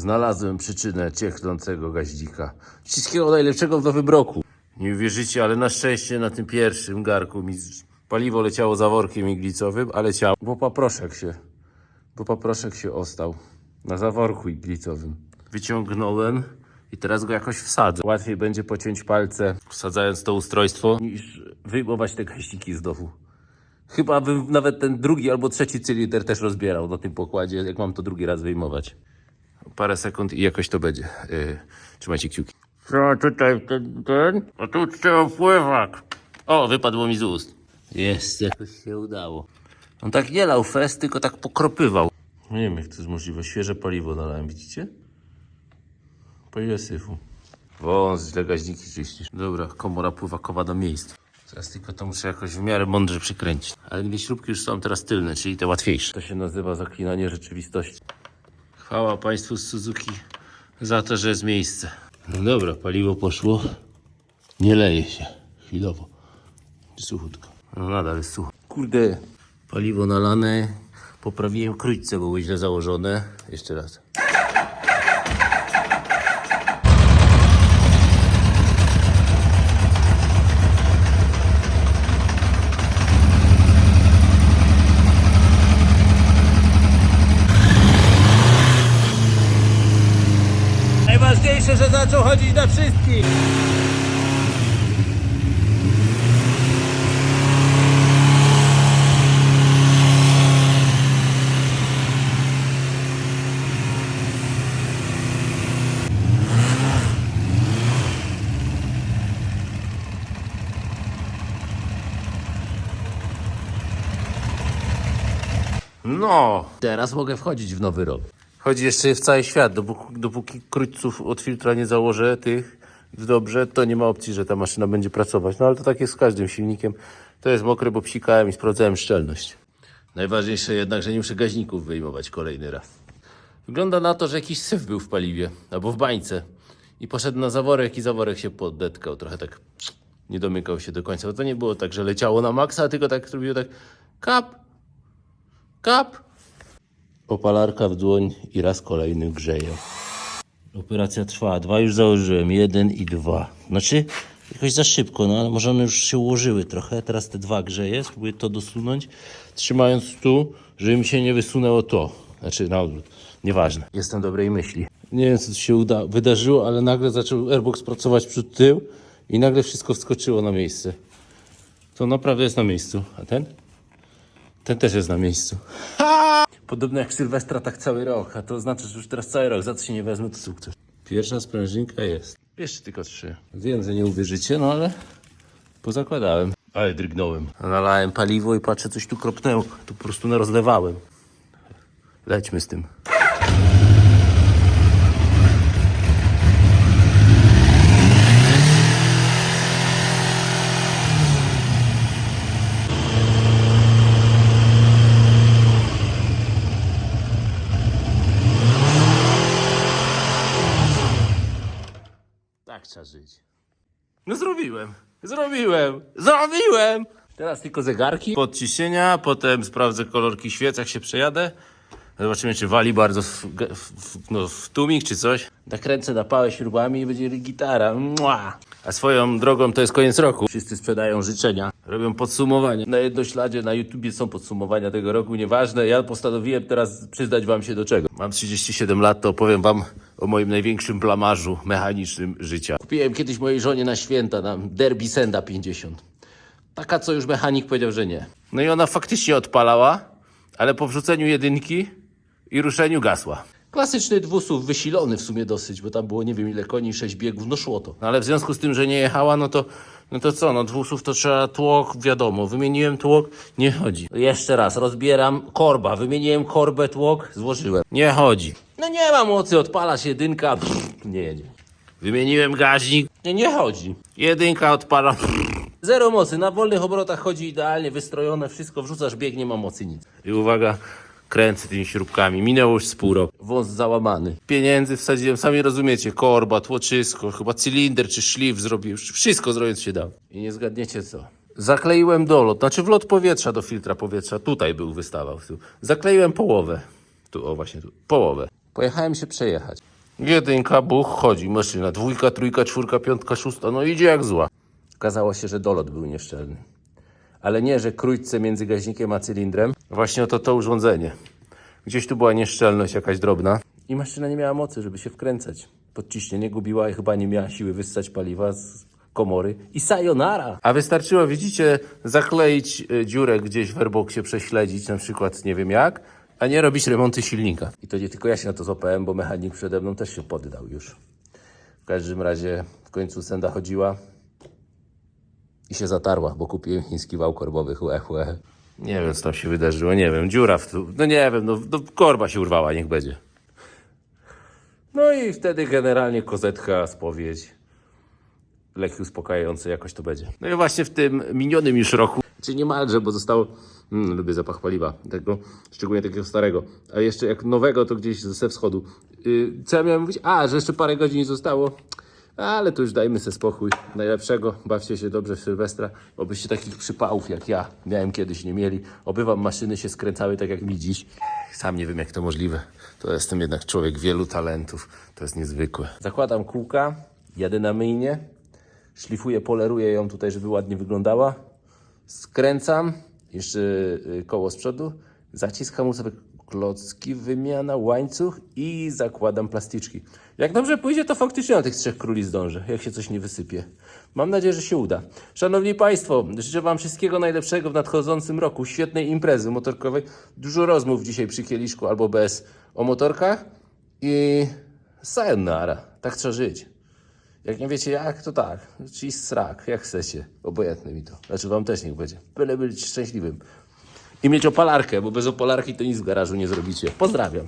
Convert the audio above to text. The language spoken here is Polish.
Znalazłem przyczynę ciechnącego gaździka. Wszystkiego najlepszego w nowym roku. Nie uwierzycie, ale na szczęście na tym pierwszym garku mi paliwo leciało za workiem iglicowym, ale leciało, bo paproszek się, bo paproszek się ostał na zaworku iglicowym. Wyciągnąłem i teraz go jakoś wsadzę. Łatwiej będzie pociąć palce wsadzając to ustrojstwo niż wyjmować te gaździki z domu. Chyba bym nawet ten drugi albo trzeci cylinder też rozbierał na tym pokładzie, jak mam to drugi raz wyjmować. Parę sekund i jakoś to będzie. Yy, trzymajcie kciuki. Co tutaj ten, ten? A tu trzeba pływak. O, wypadło mi z ust. Jest, jakoś się udało. On tak nie lał fest, tylko tak pokropywał. Nie wiem, jak to jest możliwe. Świeże paliwo nalałem, widzicie? Po ile syfu? Wąs, źle gaźniki czyścisz. Dobra, komora pływakowa do miejsca. Teraz tylko to muszę jakoś w miarę mądrze przykręcić. Ale dwie śrubki już są teraz tylne, czyli te łatwiejsze. To się nazywa zaklinanie rzeczywistości. Chwała Państwu z Suzuki za to, że jest miejsce. No dobra, paliwo poszło. Nie leje się. Chwilowo. Suchutko. No nadal jest sucho. Kurde. Paliwo nalane. Poprawiłem krójce, bo były źle założone. Jeszcze raz. Najważniejsze, że zaczął chodzić na wszystkich. No, teraz mogę wchodzić w nowy rok. Chodzi jeszcze w cały świat. Dopóki, dopóki od filtra nie założę tych dobrze, to nie ma opcji, że ta maszyna będzie pracować. No ale to tak jest z każdym silnikiem. To jest mokre, bo psikałem i sprawdzałem szczelność. Najważniejsze jednak, że nie muszę gaźników wyjmować kolejny raz. Wygląda na to, że jakiś syf był w paliwie albo w bańce i poszedł na zaworek i zaworek się podetkał. Trochę tak nie domykał się do końca. Bo to nie było tak, że leciało na maksa, tylko tak zrobiło tak kap, kap, Opalarka w dłoń i raz kolejny grzeje. Operacja trwa. Dwa już założyłem. Jeden i dwa. Znaczy, jakoś za szybko, no ale może one już się ułożyły trochę. Teraz te dwa grzeje. Spróbuję to dosunąć, trzymając tu, żeby mi się nie wysunęło to. Znaczy, na odwrót. Nieważne. Jestem dobrej myśli. Nie wiem, co tu się uda, wydarzyło, ale nagle zaczął Airbox pracować przód tył i nagle wszystko wskoczyło na miejsce. To naprawdę jest na miejscu. A ten? Ten też jest na miejscu. Podobno jak Sylwestra, tak cały rok. A to znaczy, że już teraz cały rok. Za co się nie wezmę, to sukces. Pierwsza sprężynka jest. Jeszcze tylko trzy. Wiem, że nie uwierzycie, no ale pozakładałem. Ale drgnąłem. Nalałem paliwo i patrzę, coś tu kropnęło. Tu po prostu narozlewałem. Lećmy z tym. Tak trzeba żyć. No zrobiłem. Zrobiłem. Zrobiłem. Teraz tylko zegarki. Podciśnienia, potem sprawdzę kolorki świec, jak się przejadę. Zobaczymy, czy wali bardzo w, w, w, no, w tłumik, czy coś. Nakręcę na pałę śrubami i będzie gitara. Mua. A swoją drogą to jest koniec roku. Wszyscy sprzedają życzenia. Robią podsumowanie. Na jednośladzie na YouTubie są podsumowania tego roku, nieważne. Ja postanowiłem teraz przyznać wam się do czego. Mam 37 lat, to opowiem wam o moim największym blamarzu mechanicznym życia. Kupiłem kiedyś mojej żonie na święta na Derby Senda 50. Taka, co już mechanik powiedział, że nie. No i ona faktycznie odpalała, ale po wrzuceniu jedynki i ruszeniu gasła. Klasyczny dwusuw, wysilony w sumie dosyć, bo tam było nie wiem ile koni, sześć biegów, no szło to. No ale w związku z tym, że nie jechała, no to, no to co, no dwusów to trzeba tłok, wiadomo, wymieniłem tłok, nie chodzi. Jeszcze raz, rozbieram korba, wymieniłem korbę, tłok, złożyłem, nie chodzi. No nie ma mocy, odpala się jedynka, pff, nie jedzie. Wymieniłem gaźnik, nie, nie chodzi. Jedynka odpala, pff, Zero mocy, na wolnych obrotach chodzi idealnie, wystrojone, wszystko wrzucasz, bieg, nie ma mocy, nic. I uwaga, kręcę tymi śrubkami, minęło już roku. Wąs załamany. Pieniędzy wsadziłem, sami rozumiecie, korba, tłoczysko, chyba cylinder czy szlif zrobił, wszystko zrobić się dało. I nie zgadniecie co. Zakleiłem dolot, znaczy wlot powietrza do filtra powietrza, tutaj był, wystawał. Tu. Zakleiłem połowę. Tu, o właśnie tu, połowę. Pojechałem się przejechać. Jedynka, buch, chodzi, maszyna. Dwójka, trójka, czwórka, piątka, szósta, no idzie jak zła. Okazało się, że dolot był nieszczelny. Ale nie, że krójce między gaźnikiem a cylindrem. Właśnie oto to urządzenie. Gdzieś tu była nieszczelność jakaś drobna. I maszyna nie miała mocy, żeby się wkręcać. Podciśnienie gubiła i chyba nie miała siły wyssać paliwa z komory. I sayonara! A wystarczyło, widzicie, zakleić y, dziurę gdzieś w airboxie, prześledzić na przykład nie wiem jak, a nie robić remonty silnika. I to nie tylko ja się na to złapałem, bo mechanik przede mną też się poddał już. W każdym razie w końcu senda chodziła i się zatarła, bo kupiłem chiński wał korbowy, chłe, chłe. Nie wiem, co tam się wydarzyło, nie wiem, dziura w tu, no nie wiem, no, no korba się urwała, niech będzie. No i wtedy generalnie kozetka, spowiedź, leki uspokajające, jakoś to będzie. No i właśnie w tym minionym już roku, czy niemalże, bo zostało, mm, lubię zapach paliwa, tego, szczególnie takiego starego, a jeszcze jak nowego, to gdzieś ze wschodu. Yy, co ja miałem mówić? A, że jeszcze parę godzin zostało, ale to już dajmy sobie spokój. Najlepszego, bawcie się dobrze w Sylwestra, obyście takich przypałów jak ja miałem kiedyś, nie mieli. Oby wam maszyny się skręcały tak jak mi dziś. Sam nie wiem jak to możliwe. To jestem jednak człowiek wielu talentów. To jest niezwykłe. Zakładam kółka, jadę na myjnie, szlifuję, poleruję ją tutaj, żeby ładnie wyglądała. Skręcam, jeszcze y, koło z przodu, zacisk hamusowy, klocki, wymiana, łańcuch i zakładam plastyczki. Jak dobrze pójdzie, to faktycznie na tych trzech króli zdążę, jak się coś nie wysypie. Mam nadzieję, że się uda. Szanowni Państwo, życzę Wam wszystkiego najlepszego w nadchodzącym roku, świetnej imprezy motorkowej, dużo rozmów dzisiaj przy kieliszku albo bez o motorkach i sayonara, tak trzeba żyć. Jak nie wiecie jak, to tak. Czyli srak, jak chcecie. Obojętne mi to. Znaczy wam też niech będzie. Byle być szczęśliwym. I mieć opalarkę, bo bez opalarki to nic w garażu nie zrobicie. Pozdrawiam.